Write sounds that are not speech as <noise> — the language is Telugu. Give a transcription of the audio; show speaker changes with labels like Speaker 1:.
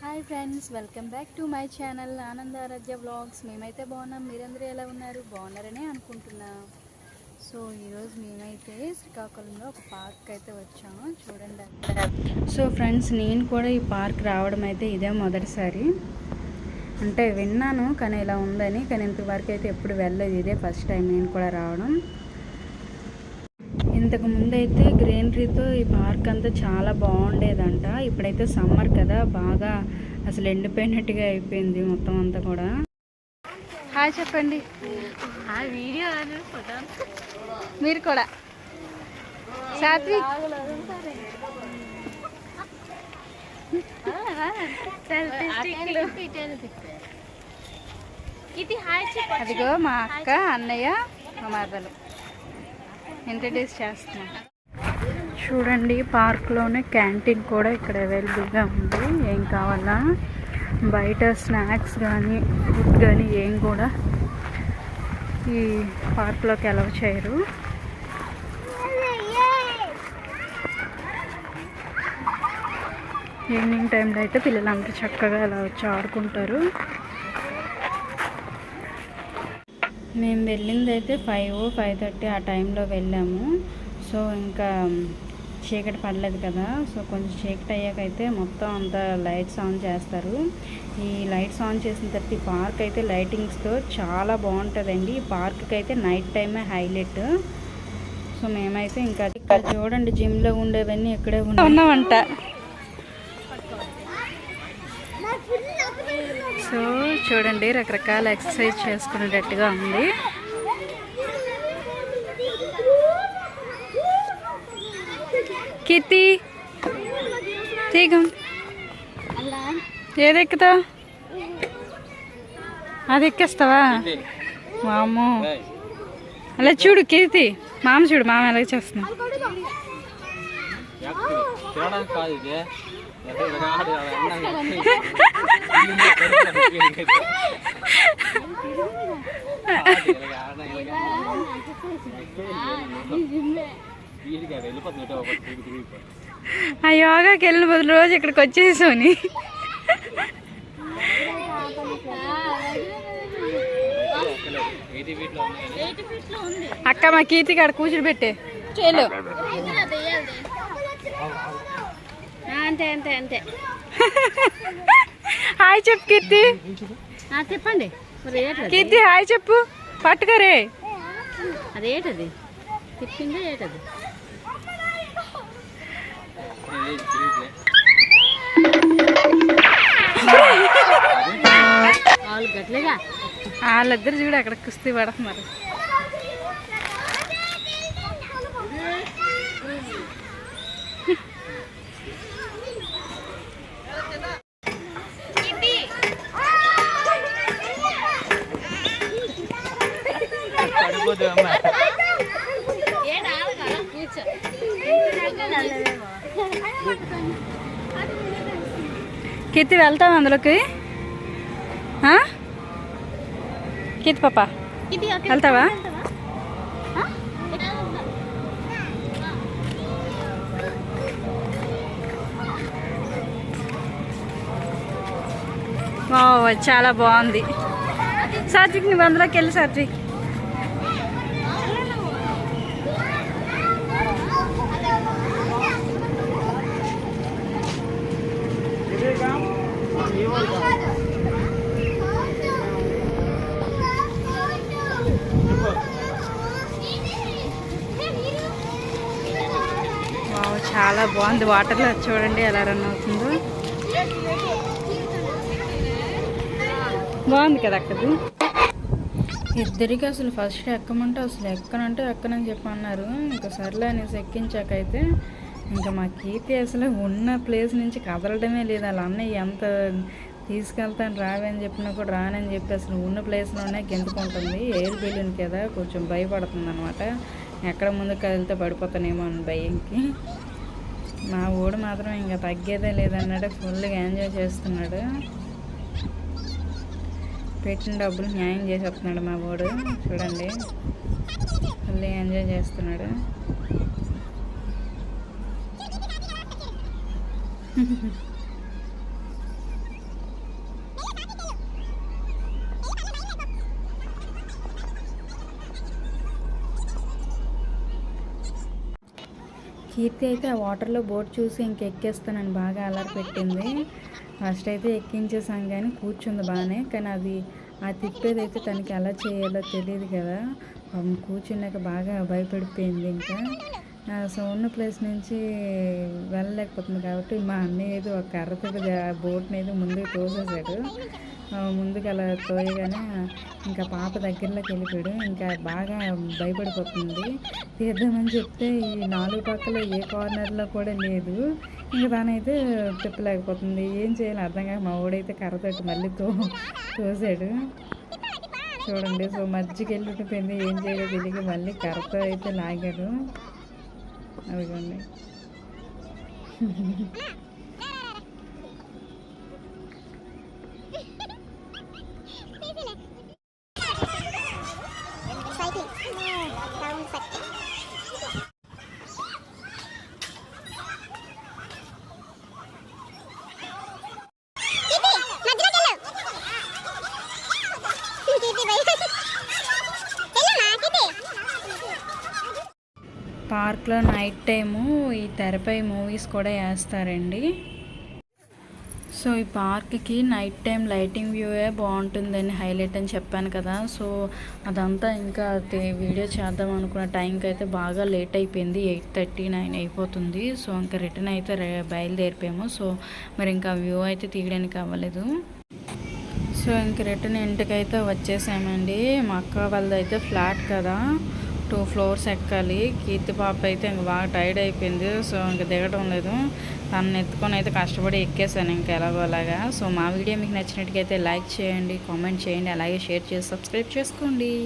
Speaker 1: Hi friends welcome back to my channel Anandaradhya vlogs. మేమైతే బాగున్నాం. మీరందరూ ఎలా ఉన్నారు? బాగున్నారనే అనుకుంటున్నా. సో ఈరోజు మేమైతే శ్రీకాకుళంలో ఒక పార్క్ అయితే వచ్చాము. చూడండి సో ఫ్రెండ్స్ నేను కూడా ఈ పార్క్ రావడం అయితే ఇదే మొదటిసారి. అంటే విన్నాను కానీ ఇలా ఉందని కానీ ఇంతవరకు అయితే ఎప్పుడు వెళ్ళలేదు. ఇదే ఫస్ట్ టైం నేను కూడా రావడం. ఇంతకు ముందు అయితే గ్రీనరీతో ఈ పార్క్ అంతా చాలా బాగుండేదంట ఇప్పుడైతే సమ్మర్ కదా బాగా అసలు ఎండిపోయినట్టుగా అయిపోయింది మొత్తం అంతా కూడా హాయ్ చెప్పండి
Speaker 2: వీడియో
Speaker 1: మీరు కూడా సాత్విక్ అదిగో మా అక్క అన్నయ్య మా మరదలు ఇంట్రడ్యూస్ చేస్తున్నాం? చూడండి పార్క్లోనే క్యాంటీన్ కూడా ఇక్కడ అవైలబుల్గా ఉంది. ఏం కావాలా? బయట స్నాక్స్ కానీ ఫుడ్ కానీ ఏం కూడా ఈ పార్క్లోకి అలవ్ చేయరు. ఈవినింగ్ టైంలో అయితే పిల్లలందరూ చక్కగా అలా వచ్చి ఆడుకుంటారు. మేము వెళ్ళింది అయితే ఫైవ్ ఫైవ్ థర్టీ ఆ టైంలో వెళ్ళాము. సో ఇంకా చీకటి పడలేదు కదా. సో కొంచెం చీకటి అయ్యాక అయితే మొత్తం అంతా లైట్స్ ఆన్ చేస్తారు. ఈ లైట్స్ ఆన్ చేసిన తర్వాత ఈ పార్క్ అయితే లైటింగ్స్తో చాలా బాగుంటుందండి. ఈ పార్క్కి అయితే నైట్ టైమే హైలైట్ సో మేమైతే ఇంకా ఇక్కడ చూడండి జిమ్లో ఉండేవన్నీ ఇక్కడే ఉన్నామంట. సో చూడండి రకరకాల ఎక్సర్సైజ్ చేసుకునేటట్టుగా ఉంది. కీర్తి తీగం. ఏది ఎక్కుతావు అది ఎక్కేస్తావా? మామో అలా చూడు కీర్తి. మామ చూడు మామ ఎలా చేస్తున్నా <laughs> ఆ యోగాకి వెళ్ళిన బదులు రోజు ఇక్కడికి
Speaker 3: ఉంది
Speaker 1: అక్క మా కీర్తి కాడ కూర్చుని పెట్టే.
Speaker 2: అంతే అంతే అంతే. <laughs>
Speaker 1: హాయ్ చెప్పు కీర్తి.
Speaker 2: చెప్పండి.
Speaker 1: కీర్తి హాయ్ చెప్పు. పట్టుకరే
Speaker 2: అది ఏటది? తిప్పిందే ఏటది? <laughs>
Speaker 1: వాళ్ళిద్దరు చూడు అక్కడ కుస్తీ పడుతున్నారు.
Speaker 3: పడిపోతే అమ్మ.
Speaker 1: కీర్తి వెళ్తావా అందులోకి? కీర్తి పాప వెళ్తావా? వావ్, చాలా బాగుంది. సాత్విక్ నువ్వు అందులోకి వెళ్ళి సాత్విక్. చాలా బాగుంది. వాటర్లో చూడండి ఎలా రన్ అవుతుందో. బాగుంది కదా అక్కది? ఇద్దరికి అసలు ఫస్ట్ ఎక్కమంటే అసలు ఎక్కనంటే ఎక్కనని చెప్పి అన్నారు ఇంకా సర్లే అనేసి ఎక్కించాకైతే ఇంకా మా కీర్తి అసలు ఉన్న ప్లేస్ నుంచి కదలడమే లేదు. వాళ్ళ అన్నయ్య ఎంత తీసుకెళ్తాను రావే అని చెప్పినా కూడా రానని చెప్పి అసలు ఉన్న ప్లేస్లోనే గెంతుకుంటుంది. ఎయిర్ బెలూన్ కదా కొంచెం భయపడుతుంది అనమాట ఎక్కడ ముందుకు కదిలితే పడిపోతానేమో అని భయంకి. మా ఊడు మాత్రం ఇంకా తగ్గేదే లేదన్నాడు. ఫుల్గా ఎంజాయ్ చేస్తున్నాడు. పెట్టిన డబ్బులు న్యాయం చేసేస్తున్నాడు మా వాడు చూడండి. ఫుల్ ఎంజాయ్ చేస్తున్నాడు. కీర్తి అయితే ఆ వాటర్లో బోట్ చూసి ఇంకెక్కేస్తానని బాగా అలర్ పెట్టింది. ఫస్ట్ అయితే ఎక్కించేసాం కానీ కూర్చుంది బాగానే కానీ అది ఆ తిప్పేది అయితే తనకి ఎలా చేయాలో తెలియదు కదా. కూర్చున్నాక బాగా భయపడిపోయింది ఇంకా. సో ఉన్న ప్లేస్ నుంచి వెళ్ళలేకపోతుంది కాబట్టి మా అన్నయ్య ఏదో ఒక కర్రతో ఆ బోట్ని ఏదో ముందుకు తోసేసాడు ముందుకు అలా తోయగానే ఇంకా పాప దగ్గరలోకి వెళ్ళిపోయాడు. ఇంకా బాగా భయపడిపోతుంది. తీద్దామని చెప్తే ఈ నాలుగు పక్కల ఏ కార్నర్లో కూడా లేదు. ఇంకా దానైతే తిప్పలేకపోతుంది. ఏం చేయాలి అర్థం కాక మా ఊడైతే కర్రతోటి మళ్ళీ తో తోసాడు. చూడండి సో మధ్యకి వెళ్ళిపోయింది. ఏం చేయాలో తెలియక మళ్ళీ కర్రతో అయితే లాగాడు. అదిగోండి పార్క్లో నైట్ టైము ఈ తెరపై మూవీస్ కూడా వేస్తారండి. సో ఈ పార్క్కి నైట్ టైం లైటింగ్ వ్యూయే బాగుంటుందని హైలైట్ అని చెప్పాను కదా. సో అదంతా ఇంకా వీడియో చేద్దాం అనుకున్న టైంకి అయితే బాగా లేట్ అయిపోయింది. ఎయిట్ థర్టీ నైన్ అయిపోతుంది. సో ఇంకా రిటర్న్ అయితే బయలుదేరిపోయాము. సో మరి ఇంకా వ్యూ అయితే తీయడానికి అవ్వలేదు. సో ఇంక రిటర్న్ ఇంటికి అయితే వచ్చేసామండి. మా అక్క వాళ్ళది అయితే ఫ్లాట్ కదా. టూ ఫ్లోర్స్ ఎక్కాలి. కీర్తి పాప అయితే ఇంక బాగా టైర్డ్ అయిపోయింది. సో ఇంక దిగడం లేదు. తనని ఎత్తుకొని అయితే కష్టపడి ఎక్కేసాను ఇంకా ఎలాగో అలాగా. సో మా వీడియో మీకు నచ్చినట్టుగా అయితే లైక్ చేయండి కామెంట్ చేయండి అలాగే షేర్ చేసి సబ్స్క్రైబ్ చేసుకోండి.